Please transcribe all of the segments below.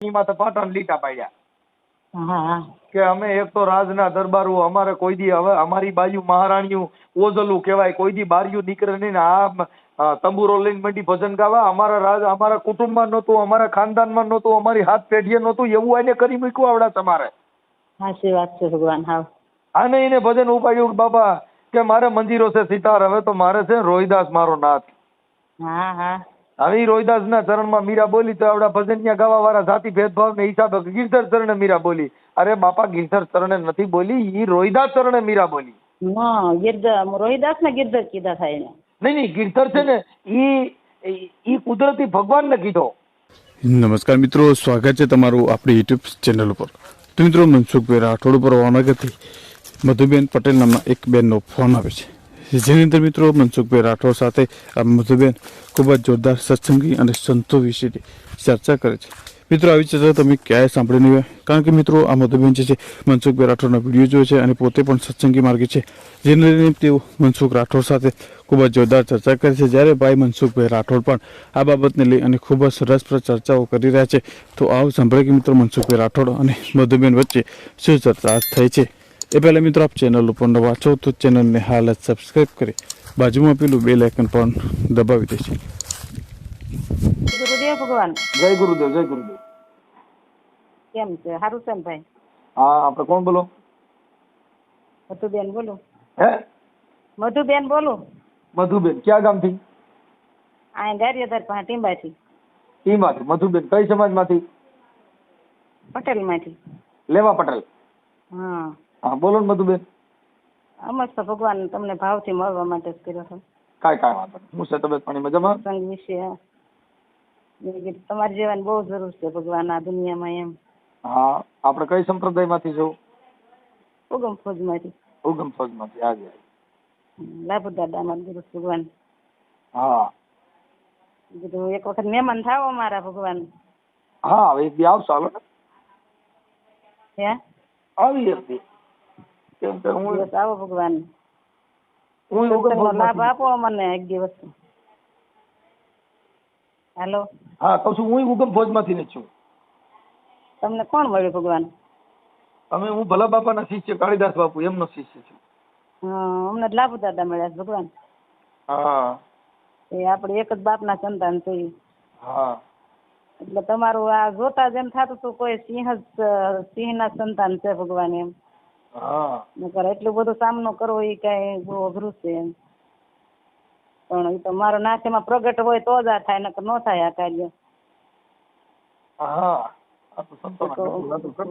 એની માથે પાટણ લીટા પાડ્યા. કે અમે એક તો રાજના દરબારો અમારે કોઈ દી હવે અમારી બાજુ મહારાણીયું ઓઝલું કહેવાય કોઈ દી બારીયું નીકળે નહીં ને આ તંબુરો લઈને મંડી ભજન ગાવા. અમારા રાજ અમારા કુટુંબમાં નહોતું અમારા ખાનદાનમાં નહોતું અમારી હાથ પેઢીએ નહોતું એવું એને કરી મૂક્યું આવડા તમારે. સાચી વાત છે ભગવાન હા. આને એને ભજન ઉપાડ્યું બાબા કે મારે મંદિરો છે સિતાર હવે તો મારે છે રોહિદાસ મારો નાથ. હા હા. હવે એ રોહિદાસના ચરણમાં મીરા બોલી તો આવડા ભજનિયા ગાવા વાળા જાતિ ભેદભાવને હિસાબે ગીરધર ચરણે મીરા બોલી. અરે બાપા ગીરધર ચરણે નથી બોલી ઈ રોહિદાસ ચરણે મીરા બોલી. રોહિદાસ ને ગીરધર કીધા થાય એને. નહીં નહીં ગીરધર છે ને ઈ ઈ- ઈ કુદરતી ભગવાનને કીધો. નમસ્કાર મિત્રો સ્વાગત છે તમારું આપણી યુટ્યુબ ચેનલ ઉપર. તો મિત્રો મનસુખભાઈ રાઠોડ ઉપર વાનગરથી મધુબેન પટેલ નામના એક બેનનો ફોન આવે છે. જેની અંદર મિત્રો મનસુખભાઈ રાઠોડ સાથે આ મધુબેન ખૂબ જ જોરદાર સત્સંગી અને સંતો વિશેની ચર્ચા કરે છે. મિત્રો, આવી ચર્ચા તમે ક્યાંય સાંભળી નહીં હોય. કારણ કે મિત્રો, આ મધુબેન જે છે, મનસુખભાઈ રાઠોડના વીડિયો જોયો છે અને પોતે પણ સત્સંગી માર્ગે છે. જેને તેઓ મનસુખ રાઠોડ સાથે ખૂબ જ જોરદાર ચર્ચા કરે છે. જ્યારે ભાઈ મનસુખભાઈ રાઠોડ પણ આ બાબતને લઈ અને ખૂબ જ રસપ્રદ ચર્ચાઓ કરી રહ્યા છે, તો આવો સાંભળે કે મિત્રો, મનસુખભાઈ રાઠોડ અને મધુબેન વચ્ચે શું ચર્ચા થઈ છે. એ પહેલાં મિત્રો આપ ચેનલ ઉપર નવા છો તો ચેનલને હાલ જ સબસ્ક્રાઈબ કરી બાજુમાં પેલું બે લાઇકન પણ દબાવી દે છે ગુરુદેવ ભગવાન જય ગુરુદેવ જય ગુરુદેવ કેમ છે સારું છે ને ભાઈ હા આપણે કોણ બોલો મધુબેન બોલું હે મધુબેન બોલું મધુબેન ક્યાં ગામથી આ ગારિયાધાર પાસે ટીંબાથી ઈમાંથી મધુબેન કઈ સમાજમાંથી પટેલમાંથી લેવા પટેલ હા હા બોલો ને મધુબેન. અમર તો ભગવાન તમને ભાવથી મળવા માટે જ કર્યો છે. કાંઈ કાંઈ વાંધો નહીં. હું છે તબિયત પાણી મજામાં? સંગ વિશે તમારી જેવાની બહુ જરૂર છે ભગવાન આ દુનિયામાં એમ. હા આપણે કઈ સંપ્રદાયમાંથી છો ઉગમ ફોજમાંથી. ઉગમ ફોજમાંથી આજે લાભુ દાદા અમારા ગુરુ ભગવાન. હા. કીધું એક વખત મહેમાન થાવ અમારા ભગવાન. હા હવે એક દી આવશો હાલો ને. હે? આવી એક દી. કેમ કે હું દિવસ આવો ભગવાન. હું લાભ આપો અમને એક દિવસ. હેલો. હા કહું છું હું ઉગમ ફોજમાંથી ને છું? તમને કોણ મળ્યું ભગવાન? અમે હું ભલા બાપાના શિષ્ય કાળીદાસ બાપુ એમનો શિષ્ય છું. હા અમને લાભ દાદા મળ્યા ભગવાન. હા. એ આપણે એક જ બાપના સંતાન છે. હા. એટલે તમારું આ જોતા જેમ થતું હતું કોઈ સિંહ સિંહ સિંહના સંતાન છે ભગવાન એમ. નકર એટલું બધું સામનો કરવો એ કઈ બહુ અઘરું છે એમ. પણ એ તો મારો નાશ એમાં પ્રગટ હોય તો જ આ થાય નકર ન થાય આ કાર્ય.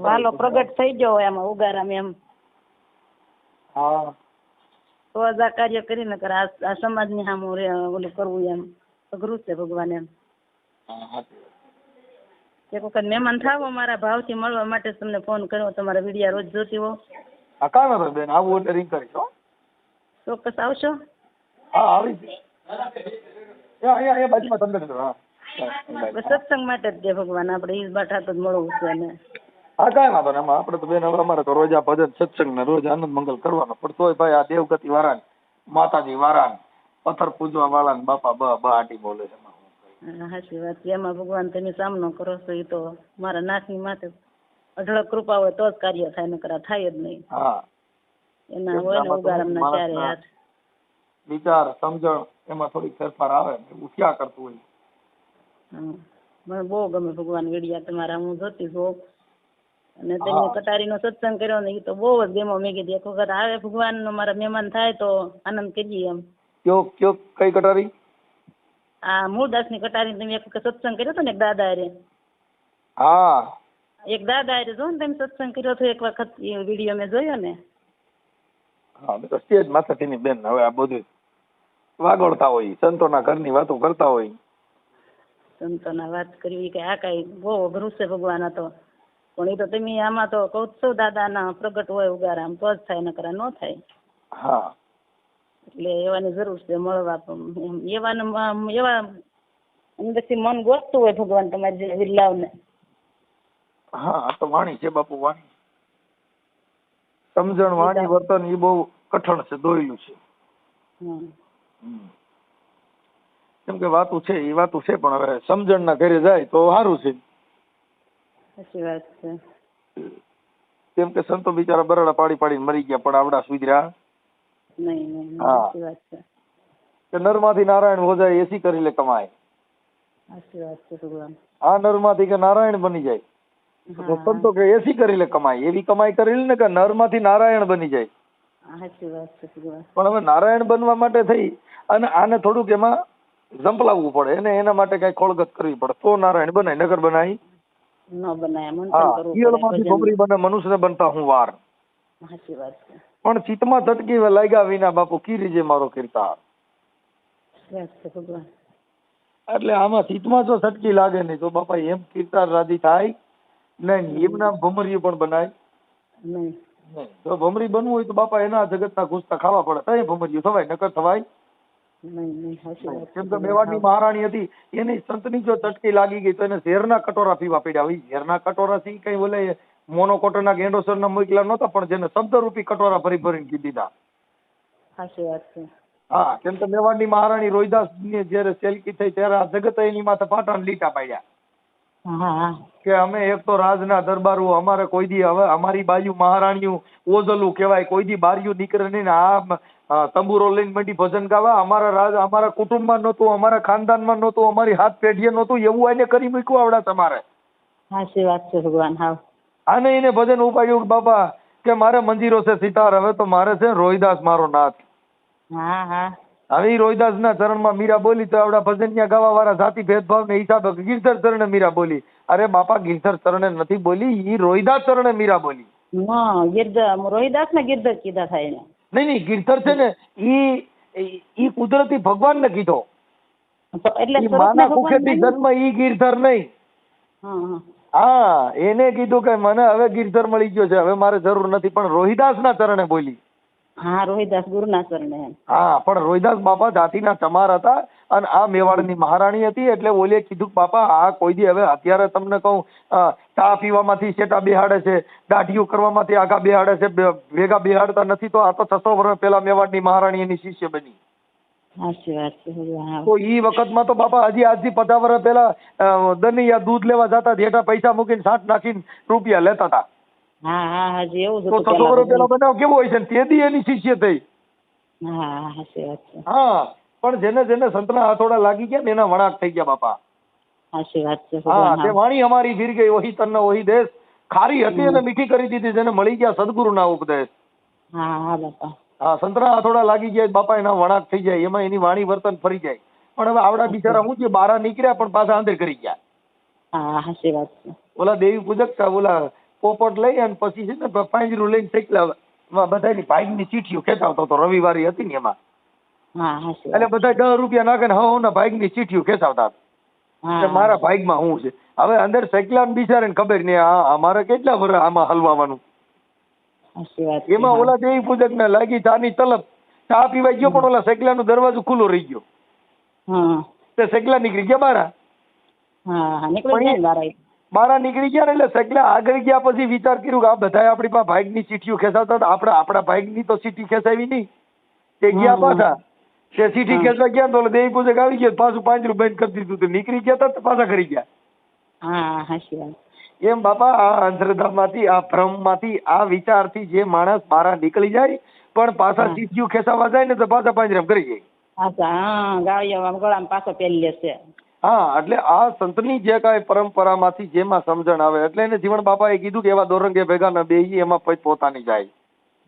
વાલો પ્રગટ થઈ ગયો હોય એમાં ઉગારામ એમ. તો જ આ કાર્ય કરી નકર આ આ સમાજની સામું ઓલું કરવું એમ. અઘરું છે ભગવાન એમ. એક વખત મહેમાન થાવ મારા ભાવથી મળવા માટે તમને ફોન કર્યો તમારા વિડિયા રોજ જોતી હો હા કાંઈ વાંધો બેન આવું ઓર્ડરિંગ કરીશ હો. ચોક્કસ આવશો? હા આવી અહીંયા બાજુમાં તમને હા. સત્સંગ માટે જ ભગવાન આપણે ઈ બાઠા તો મળવું છે ને. હા કાંઈ વાંધો ને આપણે તો બેન હવે અમારે તો રોજ આ ભજન સત્સંગ ને રોજ આનંદ મંગલ કરવાનો પણ તોય ભાઈ આ દેવગતિ વાળા માતાજી વાળા પથ્થર પૂજવા વાળા ને બાપા બ બ આટી બોલે છે. સાચી વાત. છે એમાં ભગવાન તમે સામનો કરો છો એ તો મારા નાથની માથે અઢળક કૃપા હોય તો જ કાર્ય થાય નકર થાય જ નહીં. એના હોય ને ઉગારામના ચારે હાથ. વિચાર સમજણ એમાં થોડી ફેરફાર આવે એવું થયા કરતું હોય? મને બહુ ગમે ભગવાન વેડિયા તમારા હું જોતી છું અને તમે કટારીનો સત્સંગ કર્યો ને એ તો બહુ જ ગેમો મેં કીધી એક વખત આવે ભગવાન નો મારા મહેમાન થાય તો આનંદ કરીએ એમ. કયો કયો કઈ કટારી? આ મૂળદાસની કટારી તમે એક વખત સત્સંગ કર્યો હતો ને એક દાદા હારે હા. એક દાદા હારે જો ને તમે સત્સંગ કર્યો હતો એક વખત એ વીડિયો મેં જોયો ને. હા તો સ્ટેજ માથેની બેન હવે આ બધું વાગોળતા હોય સંતોના ઘરની વાતો કરતા હોય. સંતોના વાત કરવી કે આ કઈ બહુ અઘરું છે ભગવાન તો. પણ એ તો તમે આમાં તો કૌત્સવ છો દાદાના પ્રગટ હોય ઉગારામ તો જ થાય નકરા ન થાય. હા. એટલે એવાની જરૂર છે મળવા પણ એવાને એવા અંદરથી મન ગોતતું હોય ભગવાન તમારી જે વિરલાવને હા તો વાણી છે બાપુ વાણી. સમજણ વાણી વર્તન એ બહુ કઠણ છે દોયલું છે. કેમ કે વાતું છે એ વાતું છે પણ હવે સમજણ ના ઘરે જાય તો સારું છે. સાચી વાત છે. કેમ કે સંતો બિચારા બરાડા પાડી પાડીને મરી ગયા પણ આવડા સુધર્યા. નહીં નહીં સાચી વાત છે. કે નરમાંથી નારાયણ ભોજાય એસી કરી લે કમાય? સાચી વાત છે ભગવાન. આ નરમાંથી કે નારાયણ બની જાય? તો સંતો કે એસી કરી લે કમાય? એવી કમાઈ કરી ને કે નરમાંથી નારાયણ બની જાય? સાચી વાત છે ભગવાન. પણ હવે નારાયણ બનવા માટે થઈ અને આને થોડુંક એમાં ઝંપલાવવું પડે. એને એના માટે કઈ ખોળગત કરવી પડે. તો નારાયણ બનાય નગર બનાય. ન બનાય પડે બને મનુષ્ય બનતા હું વાર. સાચી વાત છે. પણ ચિત્તમાં તટકી લાગ્યા વિના બાપુ કીરી જે મારો કીર્તાર? એટલે આમાં ચિત્તમાં જો સટકી લાગે નહીં તો બાપા એમ કીર્તાર રાજી થાય નહીં એમના ભમરિયું પણ બનાય. નહીં. જો ભમરી બનવું હોય તો બાપા એના જગતના ઘૂસતા ખાવા પડે. તઈ ભમરિયું થવાય નકર થવાય. કેમ કે મેવાડની મહારાણી હતી એની સંતની જો ચટકી લાગી ગઈ તો એને ઝેરના કટોરા પીવા પડ્યા. હવે ઝેરના કટોરા થી કઈ બોલે મોનોકોટના ગેંડોસરના મોકલા નહોતા પણ જેને શબ્દરૂપી કટોરા ભરી ભરીને કીધી દીધા. સાચી વાત છે. હા કેમ કે મેવાડની મહારાણી રોહિદાસની જયારે સેલકી થઈ ત્યારે આ જગત એની માથે પાટણ લીટા પાડ્યા. હા હા. કે અમે એક તો રાજના દરબારો અમારે કોઈ દી હવે અમારી બાજુ મહારાણીઓ ઓઝલું કહેવાય કોઈ દી બારીયું નીકળે નહીં ને આ તંબુરો લઈને મંડી ભજન ગાવા. અમારા રાજ અમારા કુટુંબમાં નહોતું અમારા ખાનદાનમાં નહોતું અમારી હાથ પેઢીએ નહોતું એવું એને કરી મૂક્યું આવડા તમારે. સાચી વાત છે ભગવાન હા આને એને ભજન ઉપાડ્યું કે બાપા કે મારે મંજીરો છે સિતાર હવે તો મારે છે રોહિદાસ મારો નાથ. હા હા. હવે ઈ રોહિદાસના ચરણમાં મીરા બોલી તો આપડા ભજન ત્યાં ગાવા વાળા જાતિ ભેદભાવને હિસાબે ગિરધર ચરણે મીરા બોલી. અરે બાપા ગિરધર ચરણે નથી બોલી ઈ રોહિદાસ ચરણે મીરા બોલી. હા ગિરધર રોહિદાસ ને ગીરધર કીધા થાય એને. નહીં નહીં ગીરધર છે ને ઈ ઈ- કુદરતી ભગવાન ને કીધો એટલે માના કુખેથી જન્મ ઈ ગીરધર નહીં. હા એને કીધું કે મને હવે ગીરધર મળી ગયો છે. હવે મારે જરૂર નથી. પણ રોહિદાસના ચરણે બોલી. હા રોહિદાસ ગુરુના ચરણે હા પણ રોહિદાસ બાપા જાતિના ચમાર હતા અને આ મેવાડની મહારાણી હતી એટલે ઓલે કીધું બાપા આ કોઈ દી હવે અત્યારે તમને કહું ચા પીવામાંથી શેટા બેહાડે છે? દાઢીઓ કરવામાંથી આગા બેહાડે છે? ભેગા બેહાડતા નથી તો આ તો છસો વર્ષ પહેલા મેવાડની મહારાણી એની શિષ્ય બની. સાચી વાત છે હા. તો ઈ વખતમાં તો બાપા હજી આજથી પચાસ વર્ષ પહેલા અ, દનિયા દૂધ લેવા જતા જેઠા પૈસા મૂકીને સાઠ નાખીને રૂપિયા લેતા હતા. હા હા હાજી એવું જ તો હતું છસો વર્ષ પેલા પહેલા બનાવ કેવો હોય છે ને તેથી એની શિષ્ય થઈ. હા હા સાચી વાત છે. હા પણ જેને જેને સંતના હાથોડા લાગી ગયા ને એના વણાક થઈ ગયા બાપા. સાચી વાત છે હા ભગવાન તે હા વાણી અમારી ફીર ગઈ વહી તન વહી દેશ. ખારી હતી અને મીઠી કરી દીધી જેને મળી ગયા સદગુરુના ઉપદેશ. હા હા બાપા. હા સંતરા હાથોડા લાગી જાય બાપા એના વણાક થઈ જાય એમાં એની વાણી વર્તન ફરી જાય. પણ હવે આવડા બિચારા હું છે બારા નીકળ્યા પણ પાછા અંદર કરી ગયા. હા સાચી વાત છે. ઓલા દેવી પૂજક ઓલા પોપટ લઈ અને પછી છે ને પાંજરું લઈને શેકલા બધાની ભાઈની ચીઠીઓ ખેંચાવતો હતો રવિવારી હતી ને એમાં. એટલે બધા દસ રૂપિયા નાખે ને હવ ના ભાઈની ચીઠીઓ ખેંચાવતા હતા. હા. મારા ભાગમાં શું છે. હવે અંદર સેકલાન બિચારે ખબર નહીં આ મારે કેટલા વર્ષ આમાં હલવાવાનું? એમાં ઓલા દેવી પૂજક ને લાગી ચાની તલબ. ચા પીવા ગયો પણ ઓલા સેકલા નો દરવાજો ખુલ્લો રહી ગયો. હા. તે સેકલા નીકળી ગયા બારા. હા હા બારા નીકળી ગયા ને એટલે સેકલા આગળ ગયા પછી વિચાર કર્યું કે આ બધા આપણી પાસે ભાગની ચીઠીઓ ખેંચાવતા હતા. આપણા આપણા ભાગની તો ચીઠી ખેંચાવી નહીં. તે ગયા પાછા. તે ચીઠી ખેંચવા ગયા તો ઓલા દેવી પૂજક આવી ગયો પાછું પાંજરું બંધ કરી દીધું. તો નીકળી ગયા તા પાછા કરી ગયા. હા વાત એમ બાપા આ અંધશ્રદ્ધામાંથી આ ભ્રમમાંથી આ વિચારથી જે માણસ બહાર નીકળી જાય પણ પાછા. ચીઠીઓ ખેંચાવા જાય ને તો પાછા પાંજરામ કરી જાય. હા ગાળિયામાં ગળામાં પાછો પહેરી લેશે હા એટલે આ સંતની જે કાંઈ પરંપરામાંથી જેમાં સમજણ આવે એટલે એને જીવન બાપાએ કીધું કે એવા દોરંગે ભેગા ન બેહી એમાં પછી પોતાની જાય.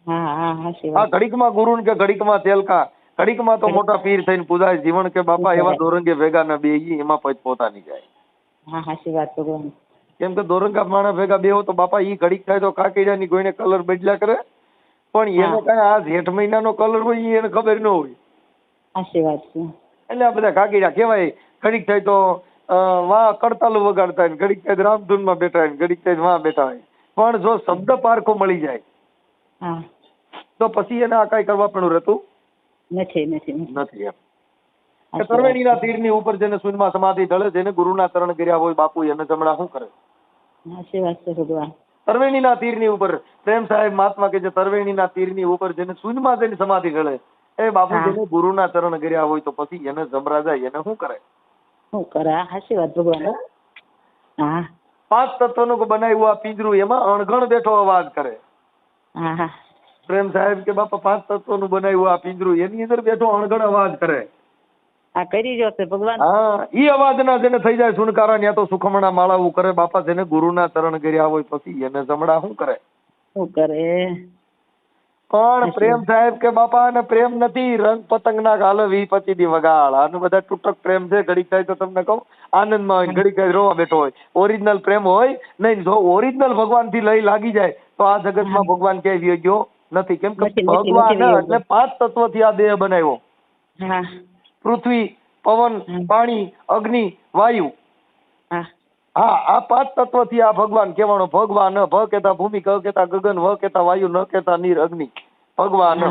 હા ઘડીકમાં ગુરુ કે ઘડીકમાં તેલકા ઘડીકમાં તો મોટા પીર થઈને પૂજાય જીવન કે બાપા એવા દોરંગે ભેગા ન બેહી એમાં પછી પોતાની જાય. હા સાચી વાત ભગવાન કેમ કે દોરંગા માણસ ભેગા બેહો તો બાપા ઈ ઘડીક થાય તો કાકીડાની કોઈને કલર બદલ્યા કરે. પણ એનો. કાંઈ આ જેઠ મહિનાનો કલર હોય ઈ એને ખબર ન હોય. સાચી વાત છે. એટલે આ બધા કાકીડા કહેવાય ઘડીક થાય તો વા કડતાલું વગાડતા હોય ઘડીક થાય રામધૂનમાં બેઠા હોય ઘડીક થાય તો બેઠા હોય. પણ જો શબ્દ પારખો મળી જાય તો પછી એને આ કાંઈ કરવા પણ રહેતું નથી નથી નથી. એમ. તરવેણીના તીરની ઉપર જેને શૂન્યમાં સમાધિ ઢળે જેને ગુરુના ચરણ કર્યા હોય બાપુ એને જમણા શું કરે? વાત છે ભગવાન. તરવેણીના તીરની ઉપર પ્રેમ સાહેબ મહાત્મા કે જે તરવેણીના તીરની ઉપર જેને શૂન્યમાં જેની સમાધિ ગળે એ બાપુ હા. જેને ગુરુના ચરણ કર્યા હોય તો પછી એને જમરા જાય એને શું કરે? શું કરે? હા સાચી વાત ભગવાન હા. પાંચ તત્વનું બનાવ્યું આ પિંજરું એમાં અણઘણ બેઠો અવાજ કરે. હા હા. પ્રેમ સાહેબ કે બાપા પાંચ તત્વનું બનાવ્યું આ પિંજરું એની અંદર બેઠો અણઘણ અવાજ કરે. આ કરી જો છે ભગવાન. હા ઈ અવાજના જેને થઈ જાય સુનકારા ત્યાં તો સુખમણા માળાવું કરે બાપા જેને ગુરુના ચરણ કર્યા હોય પછી એને જમણા શું કરે? શું કરે? પણ પ્રેમ સાહેબ કે બાપા ને પ્રેમ નથી રંગ પતંગ ના ગાલે વી પચી દી વગાડ આનું બધા તૂટક પ્રેમ છે ઘડીક થાય તો તમને કહું આનંદમાં હોય ઘડીક થાય રોવા બેઠો હોય. ઓરિજિનલ પ્રેમ હોય નહીં જો ઓરિજિનલ ભગવાનથી લઈ લાગી જાય તો આ જગતમાં ભગવાન ક્યાંય વ્યો ગયો નથી. કેમ કે ભગવાન એટલે પાંચ તત્વથી આ દેહ બનાવ્યો. હા. પૃથ્વી પવન પાણી અગ્નિ વાયુ. હા. આ પાંચ તત્વથી આ ભગવાન કહેવાનો ભગવાન ભ કેતા ભૂમિ ક કેતા ગગન વ કેતા વાયુ ન કેતા નીર અગ્નિ. ભગવાન.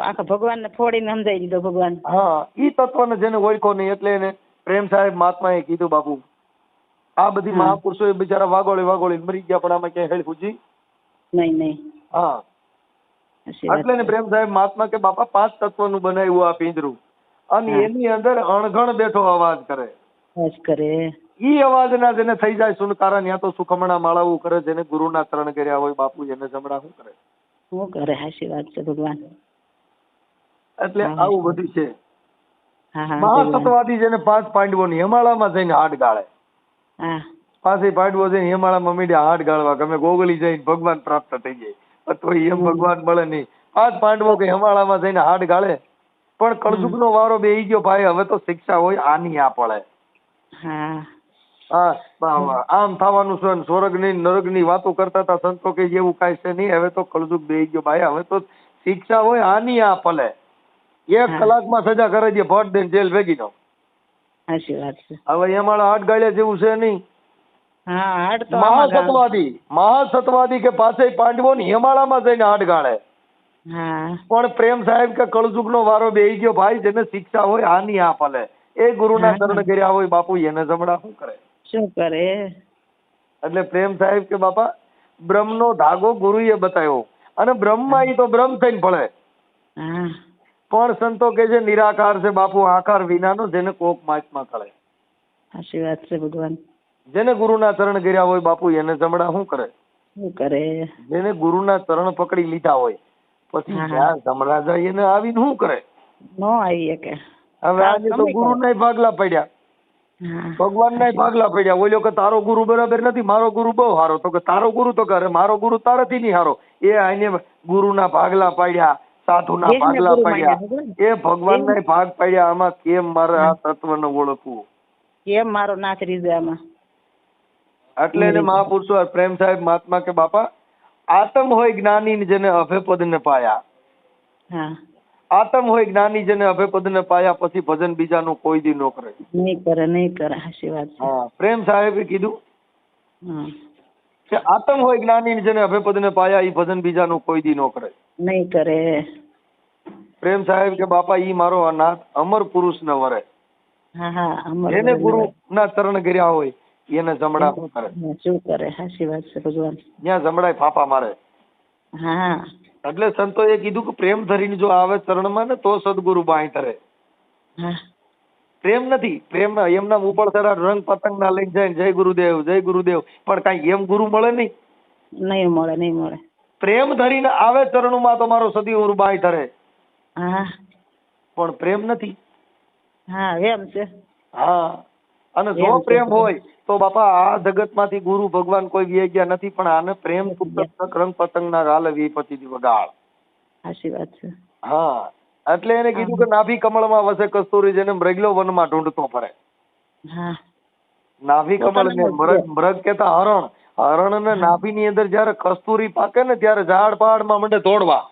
આખો ભગવાન ને ફોડીને સમજાઈ દીધો ભગવાન. હા ઈ તત્વને જેને ઓળખો નહીં એટલે એને પ્રેમ સાહેબ મહાત્મા એ કીધું બાપુ આ બધી. મહાપુરુષો એ બિચારા વાગોળી વાગોળી મરી ગયા પણ આમાં ક્યાંય હેળ પૂછી નહીં નહીં. હા. એટલે ને પ્રેમ સાહેબ મહાત્મા કે બાપા પાંચ તત્વનું બનાવ્યું આ પિંજરું. અને એની અંદર અણઘણ બેઠો અવાજ કરે. બસ કરે. ઈ અવાજના જેને થઈ જાય સુનકારા ત્યાં તો સુખમણા માળાવું કરે જેને ગુરુના ચરણ કર્યા હોય બાપુ એને જમણા શું કરે? શું કરે? હાશી વાત છે ભગવાન. એટલે આવું બધું છે. મહાસત્વાદી જેને પાંચ પાંડવોની હિમાળામાં જઈને હાડ ગાળે. પાંચે પાસે પાંડવો જઈને હિમાળામાં મીડિયા હાડ ગાળવા. ગમે ગોગલી જઈને ભગવાન પ્રાપ્ત થઈ જાય. તો એમ ભગવાન મળે નહીં. પાંચ પાંડવો કે હિમાળામાં જઈને હાડ ગાળે? પણ કળજુગનો વારો બેહી ગયો ભાઈ હવે તો શિક્ષા હોય આની આ પડે. હા. આમ થવાનું છે સ્વર્ગની નરકની વાતો કરતા હતા સંતો કે એવું કાંઈ છે નહીં હવે તો કળજુગ બેહી ગયો ભાઈ હવે તો શિક્ષા હોય આની આ પલે એક કલાક કલાકમાં સજા કરે છે ભટ દઈને જેલ ભેગી નો છે. હવે એમાં હાડ ગાળ્યા જેવું છે નહીં. મહાસત્વાદી મહાસત્વાદી કે પાસે પાંડવો ની હિમાલયમાં જઈને હાડ ગાળે પણ પ્રેમ સાહેબ કે કળજુગનો વારો બેહી ગયો ભાઈ જેને શિક્ષા હોય આની આ ફલે એ ગુરુના હા. ચરણ કર્યા હોય બાપુ એને જમણા શું કરે? શું કરે? એટલે પ્રેમ સાહેબ કે બાપા બ્રહ્મનો ધાગો ગુરુએ બતાવ્યો. અને બ્રહ્મમાં એ તો બ્રહ્મ થઈને ભળે. પણ સંતો કે છે નિરાકાર છે બાપુ આકાર વિનાનો જેને કોક માચમાં કળે સાચી વાત છે ભગવાન. જેને ગુરુના ચરણ કર્યા હોય બાપુ એને જમણા શું કરે? શું કરે? જેને ગુરુના ચરણ પકડી લીધા હોય પછી. જ્યાં જમણા જાય એને આવીને શું કરે? નો આવી કે. હવે આજે તો ગુરુ ના ભાગલા પડ્યા. ભગવાન ના ભાગલા પડ્યા. ઓલો કે તારો ગુરુ બરાબર નથી મારો ગુરુ બહુ સારો તો કે તારો ગુરુ તો કરે મારો ગુરુ તારાથી નહીં સારો એ આને ગુરુના ભાગલા પાડ્યા સાધુ ના ભાગલા પાડ્યા. એ ભગવાન ના ભાગ પાડ્યા. આમાં કેમ મારે આ તત્વ ને ઓળખવું? કેમ મારો નાથ આમાં? એટલે એને મહાપુરુષો પ્રેમ સાહેબ મહાત્મા કે બાપા? આતમ હોય જ્ઞાની જેને અભયપદ ને પાયા આતમ હોય જ્ઞાની જેને અભયપદ ને પાયા પછી ભજન બીજાનું કોઈ દી ન કરે. નહીં કરે નહીં કરે સાચી વાત હા પ્રેમ સાહેબે કીધું કે આતમ હોય જ્ઞાની જેને જેને અભયપદ ને પાયા ઈ ભજન બીજાનું કોઈ દી ન કરે. નહીં કરે. પ્રેમ સાહેબ કે બાપા ઈ મારો અનાથ અમર પુરુષ ને વરે. હા હા અમર જેને ગુરુ ના ચરણ કર્યા હોય. એને જમડા શું કરે? શું કરે? સાચી વાત છે ભગવાન. ત્યાં જમણાય ફાફા મારે. હા. એટલે સંતોએ કીધું કે પ્રેમ ધરીને જો આવે ચરણમાં ને તો સદગુરુ બાંય ધરે. પ્રેમ નથી. પ્રેમ એમના ઉપર સરા રંગ પતંગ ના લઈને જાય જય ગુરુદેવ જય ગુરુદેવ. પણ કાંઈ એમ ગુરુ મળે નહીં? નહીં મળે નહીં મળે. પ્રેમ ધરીને આવે ચરણમાં તો મારો સદી ગુરુ બાંય ધરે. હા. પણ પ્રેમ નથી. હા એમ છે. હા. અને જો પ્રેમ હોય તો બાપા આ જગતમાંથી ગુરુ ભગવાન કોઈ વ્યાઈ ગયા નથી પણ આને પ્રેમ પુસ્તક રંગ પતંગ ના ગાલે વિપતિ વગાડ સાચી વાત છે. હા એટલે એને કીધું કે નાભી કમળમાં વસે કસ્તુરી જેને મૃગલો વનમાં ઢૂંઢતો ફરે. નાભી કમળ ને મૃગ મૃગ કેતા હરણ હરણ. ને નાભી ની અંદર જયારે કસ્તુરી પાકે ને ત્યારે ઝાડ પહાડમાં મંડે દોડવા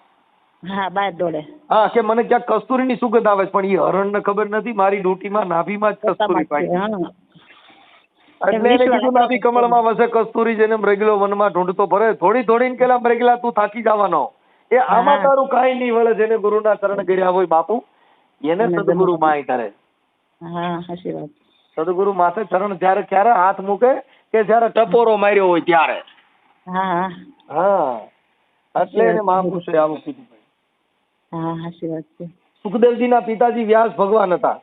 હા બાર દોડે. હા કે મને ક્યાંક કસ્તુરી ની સુગંધ આવે છે પણ એ હરણ ને ખબર નથી મારી ડ્યુટીમાં નાભીમાં જ કસ્તુરી પાકી એટલે એને કીધું નાભી કમળમાં વસે કસ્તુરી જેને મૃગલો વનમાં ઢૂંઢતો ભરે થોડી થોડી કેલા મૃગલા તું થાકી જવાનો. એ આમાં તારું કાંઈ નહીં વળે જેને ગુરુના ચરણ કર્યા હોય બાપુ. એને સદગુરુ માય કરે સદગુરુ માથે ચરણ જ્યારે ક્યારે હાથ મૂકે કે જ્યારે ટપોરો માર્યો હોય ત્યારે. હા. એટલે એને મહાપુરુષે આવું કીધું. હા સાચી વાત છે. સુખદેવજીના પિતાજી વ્યાસ ભગવાન હતા.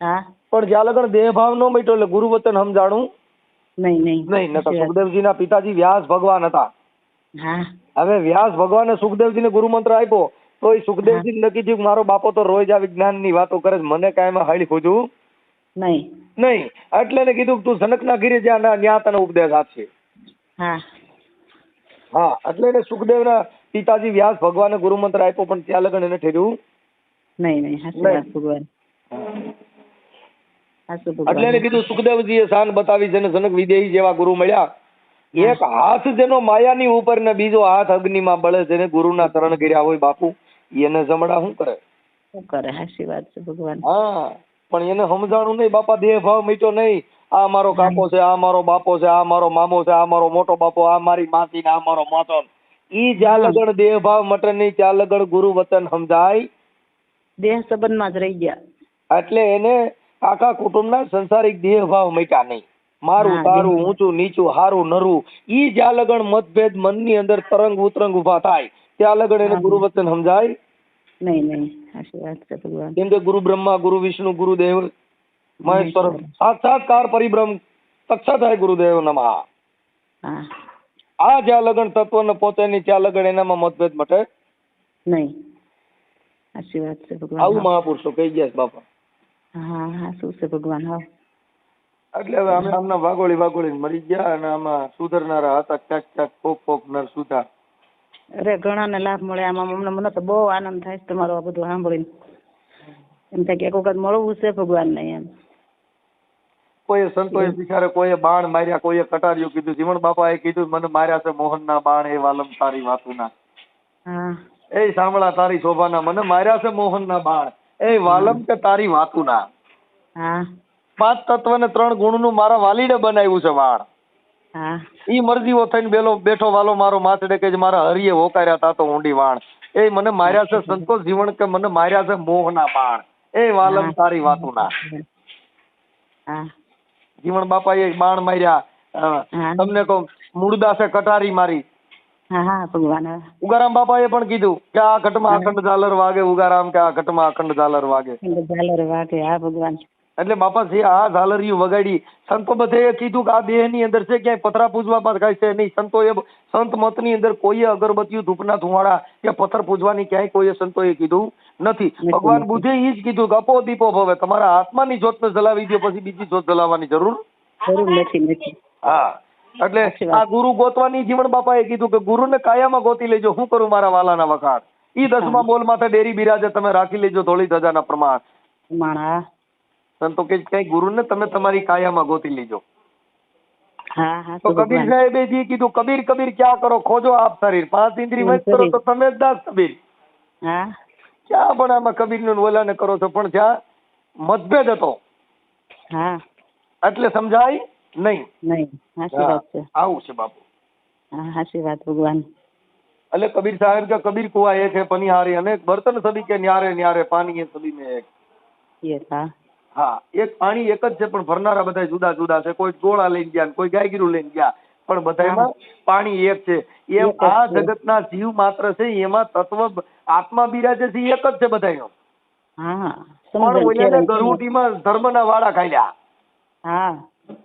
હા? પણ જ્યાં લગન દેહ ભાવ ન મટ્યો એટલે ગુરુ વચન સમજાણું નહીં નહીં. નહીં સાચી સુખદેવજીના પિતાજી વ્યાસ ભગવાન હતા. હા. હવે વ્યાસ ભગવાને સુખદેવજીને ગુરુમંત્ર આપ્યો તો એ સુખદેવજી નક્કી થયું મારો બાપો તો રોજ આ વિજ્ઞાનની વાતો કરે છે મને કાંઈ હાળી ખોજું? નહીં. નહીં. એટલે એને કીધું તું જનકના ઘીરે જા ના ન્યા તને ઉપદેશ આપશે. હા. હા એટલે એને સુખદેવના પિતાજી વ્યાસ ભગવાને ગુરુમંત્ર આપ્યો પણ ત્યાં લગન એને ઠેર્યું નહીં નહીં સાચી નહીં. ભગવાન. એટલે એને કીધું સુખદેવજીએ શાન બતાવી જેને જનક વિદેહી જેવા ગુરુ મળ્યા. એક હાથ જેનો માયાની ઉપર ને બીજો હાથ અગ્નિમાં બળે જેને ગુરુના ચરણ કર્યા હોય બાપુ એને જમડા શું કરે? શું કરે? હાસી વાત છે ભગવાન. હા પણ એને સમજાણું નહીં બાપા દેહ ભાવ મીઠો નહીં. આ મારો કાકો છે આ મારો બાપો છે આ મારો મામો છે આ મારો મોટો બાપો આ મારી માસી ને આ મારો માતો ઈ જ્યાં લગણ દેહ ભાવ મટનની ત્યાં લગણ ગુરુ વતન સમજાય. દેહ સંબંધમાં જ રહી ગયા. એટલે એને આખા કુટુંબના સંસારિક દેહ ભાવ મટ્યા નહીં. મારું તારું. ઊંચું નીચું હારું નરું. ઈ જ્યાં લગણ મતભેદ મનની અંદર તરંગ ઉતરંગ ઊભા થાય ત્યાં લગણ એને ગુરુ વચન સમજાય? નહીં નહીં. કેમ કે ગુરુ બ્રહ્મા ગુરુ વિષ્ણુ ગુરુ દેવ મહેશ્વર. સાક્ષાત્કાર પરિબ્રહ્મ તક્ષાતાય ગુરુદેવ નમઃ. હા. આ જ્યાં લગન તત્વ ને પોતાની ત્યાં લગન એનામાં મતભેદ મટે? નહીં. સાચી વાત છે આવું મહાપુરુષો કહી ગયા છે બાપા. હા હા શું છે ભગવાન હા. એટલે હવે અમે આમના વાગોળી વાગોળી મરી ગયા અને આમાં સુધરનારા હતા ક્યાંક ક્યાંક કોક કોક નર સુધા. અરે ઘણાને લાભ મળે આમાં અમને મને તો બહુ આનંદ થાય છે તમારો આ બધું સાંભળીને. એમ થાય કે એક વખત મળવું છે ભગવાનને એમ. કોઈએ સંતોએ બિચારે કોઈએ બાણ માર્યા કોઈએ કટારિયું કીધું. જીવણ બાપાએ કીધું મને માર્યા છે મોહનના બાણ એ વાલમ તારી વાતુના. એ સાંભળા તારી શોભાના મને માર્યા છે મોહનના બાણ એ વાલમ કે તારી વાતુના. પાંચ તત્વ ને ત્રણ ગુણનું મારા વાલીને બનાવ્યું છે હા. ઈ મરજીઓ થઈને બેલો બેઠો વાલો મારો માથડે કે મારા હરિએ હોકાર્યા તા તો ઊંડી વાણ. એ મને માર્યા છે સંતોષ જીવણ કે મને માર્યા છે મોહના બાણ એ વાલમ તારી વાતુના. હા. જીવણ બાપાએ બાણ માર્યા. તમને કહું મૂળદાસે કટારી મારી. ઉગારામ બાપા એ પણ કીધું કે આ ઘટમાં અખંડ ઝાલર વાગે ઉગારામ કે આ ઘટમાં અખંડ ઝાલર વાગે. ઝાલર વાગે હા ભગવાન. એટલે બાપા જે આ ઝાલરિયું વગાડી. સંતો બધે કીધું કે આ દેહની અંદર છે ક્યાંય પથરા પૂજવામાં કાંઈ છે નહીં. સંતોએ સંત મતની અંદર કોઈએ અગરબત્તીઓ ધૂપના ધુમાડા કે પથ્થર પૂજવાની ક્યાંય કોઈએ સંતોએ કીધું નથી. ભગવાન. બુદ્ધે ઈ જ કીધું કે અપો દીપો ભવે. તમારા આત્માની જોતને જલાવી દો પછી બીજી જોત જલાવવાની જરૂર જરૂર નથી નથી. હા. એટલે આ ગુરુ ગોતવાની જીવન બાપાએ કીધું કે ગુરુને કાયામાં ગોતી લેજો. શું કરું મારા વાલાના વખાણ? ઈ દસમા બોલ માથે ડેરી બિરાજે તમે રાખી લેજો ધોળી ધજાના પ્રમાણ. માણા સંતો કે કઈ ગુરુને તમે તમારી કાયામાં ગોતી લીજો. હા હા તો કબીર સાહેબે જે કીધું કબીર કબીર ક્યાં કરો? ખોજો આપ શરીર. પાંચ ઇન્દ્રિય વચ કરો તો તમે જ દાસ કબીર. હા. ક્યાં પણ આમાં કબીરનું ઓલાને કરો છો? પણ જ્યાં મતભેદ હતો. હા. એટલે સમજાય નહીં. નહીં. સાચી વાત છે. આવું છે બાપુ. હા સાચી વાત ભગવાન. એટલે કબીર સાહેબ કે કબીર કુવા એક है પનિહારી અનેક બર્તન સદી કે ન્યારે ન્યારે પાણી એ સદી में એક. યસ હા હા એક પાણી એક જ છે પણ ભરનારા બધા જુદા જુદા છે. કોઈ ગોળા લઈને ગયા કોઈ ગાયગીરું લઈને ગયા પણ બધામાં પાણી એક છે. એમ આ. જગતના જીવ માત્ર છે એમાં તત્વ આત્મા બિરાજે છે એક જ છે બધાનો પણ ઓલાને. ગરુટીમાં ધર્મના વાળા ખાલ્યા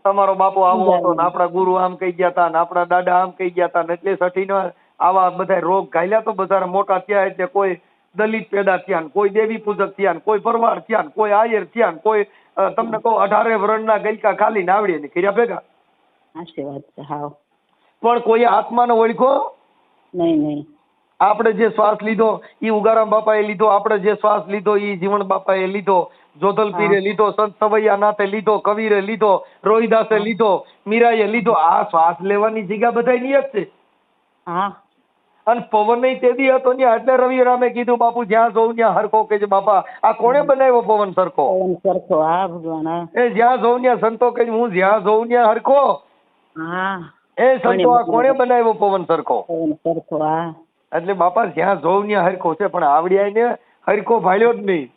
તમારો બાપો આવો હતો ને આપણા ગુરુ આમ કહી ગયા હતા ને આપણા દાદા આમ કહી ગયા હતા ને એટલે સઠીનો આવા બધા રોગ ઘાલ્યા તો બધા મોટા થયા એટલે કોઈ દલિત પેદા થયા કોઈ દેવી પૂજક થયા કોઈ ભરવાડ થયા કોઈ આયર થયા કોઈ તમને કહો અઢારે વર્ણના ગલકા ખાલી નાવડીએ ને કર્યા ભેગા. પણ કોઈ આત્માને ઓળખો? નહીં નહીં. આપણે જે શ્વાસ લીધો એ ઉગારામ બાપાએ લીધો આપણે જે શ્વાસ લીધો ઈ બાપા બાપાએ લીધો જોધલપીરે લીધો સંત સવૈયા નાથે લીધો કવિરે લીધો રોહિદાસે લીધો મીરાએ લીધો આ શ્વાસ લેવાની જગ્યા બધાયની એક છે. હા. અને પવન નહીં તે દી હતો ત્યાં એટલે રવિ રામે કીધું બાપુ જ્યાં જોઉં ત્યાં હરખો કે બાપા. આ કોણે બનાવ્યો પવન સરખો? પવન સરખો હા ભગવાન એ જ્યાં જોઉં ત્યાં સંતો કે હું જ્યાં જોઉં ત્યાં હરખો. હા. એ સંતો આ કોણે બનાવ્યો પવન સરખો? પવન સરખો હા. એટલે બાપા જ્યાં જોઉં ત્યાં હરખો છે પણ આવડિયા ને હરખો ભાળ્યો જ નહીં.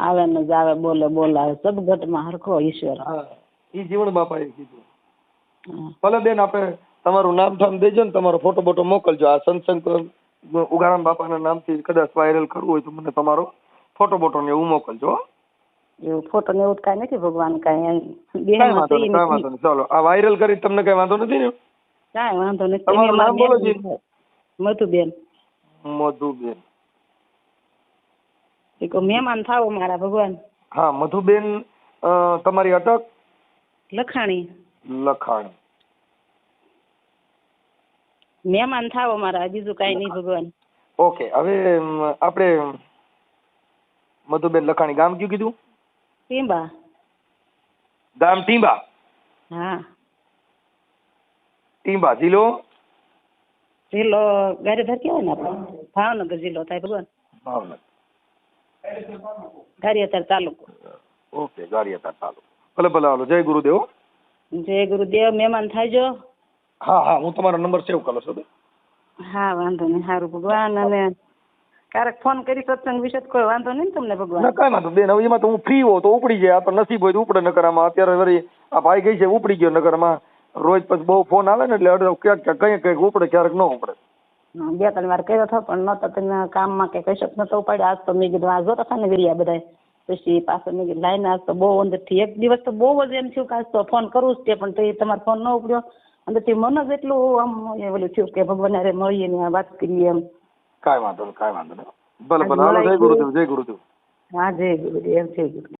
આવે ને જાવે બોલે બોલાવે સબઘટમાં હરખો ઈશ્વર. હા. જીવન જીવણ બાપાએ કીધું. ભલે બેન આપણે તમારું નામ ઠામ દેજો ને તમારો ફોટો બોટો મોકલજો. આ સંતસંગ ઉગારામ બાપાના નામથી કદાચ વાયરલ કરવું હોય તો મને તમારો ફોટો બોટો ને એવું મોકલજો એવું ફોટો ને એવું કાંઈ નથી ભગવાન કાંઈ કાંઈ વાંધો નહીં કાંઈ વાંધો નહીં. ચાલો આ વાયરલ કરી તમને કઈ વાંધો નથી ને? કાંઈ વાંધો નથી. તમારું નામ બોલો જી. મધુબેન. મધુબેન. એક મહેમાન થાવ મારા ભગવાન. હા મધુબેન તમારી અટક? લખાણી. લખાણી. મહેમાન થાવ અમારા બીજું કાંઈ નહીં ભગવાન. ઓકે હવે આપણે મધુબેન લખાણી ગામ કયું કીધું? ટીંબા. ગામ ટીંબા? હા. ટીંબા જિલ્લો? જિલ્લો ગારીધર કહેવાય ને આપણે? ભાવનગર જિલ્લો થાય ભગવાન. ભાવનગર. ગારિયાતર તાલુકો. ઓકે ગારિયાતર તાલુકો. ભલે ભલે હાલો જય ગુરુદેવ. જય ગુરુદેવ મહેમાન થાયજો. હા હા હું તમારો નંબર સેવ કરો છું હા. વાંધો નહીં સારું ભગવાન અને ક્યારેક ફોન કરી સત્સંગ વિશે કોઈ વાંધો નહીં તમને ભગવાન? કાંઈ વાંધો બેન હવે એમાં તો હું ફ્રી હોઉં તો ઉપડી જાય આ તો નસીબ હોય તો ઉપડે નગરમાં અત્યારે વળી આ ભાઈ ગઈ છે ઉપડી ગયો નગરમાં રોજ પછી બહુ ફોન આવે ને એટલે અડધો ક્યાંક ક્યાંક કંઈક કંઈક ઉપડે ક્યારેક ન ઉપડે. બે ત્રણ વાર કર્યો હતો પણ નતો તમે કામમાં કે કશક નતો ઉપાડ્યો. આજ તો મેં કીધું આ જોતા હતા ને વિરિયા બધા પછી પાસે મેં કીધું લાઈને આજ તો બહુ અંદરથી એક દિવસ તો બહુ જ એમ થયું કે આજ તો ફોન કરવું જ તે પણ તે તમારો ફોન ન ઉપડ્યો. અંદરથી મન જ એટલું આમ ઓલું થયું કે ભગવાન અરે મળીએ ને આ વાત કરીએ એમ. કાંઈ વાંધો નહીં કાંઈ વાંધો નહીં. ભલે ભલે. હાલો જય ગુરુદેવ જય ગુરુદેવ. હા જય ગુરુદેવ જય ગુરુદેવ.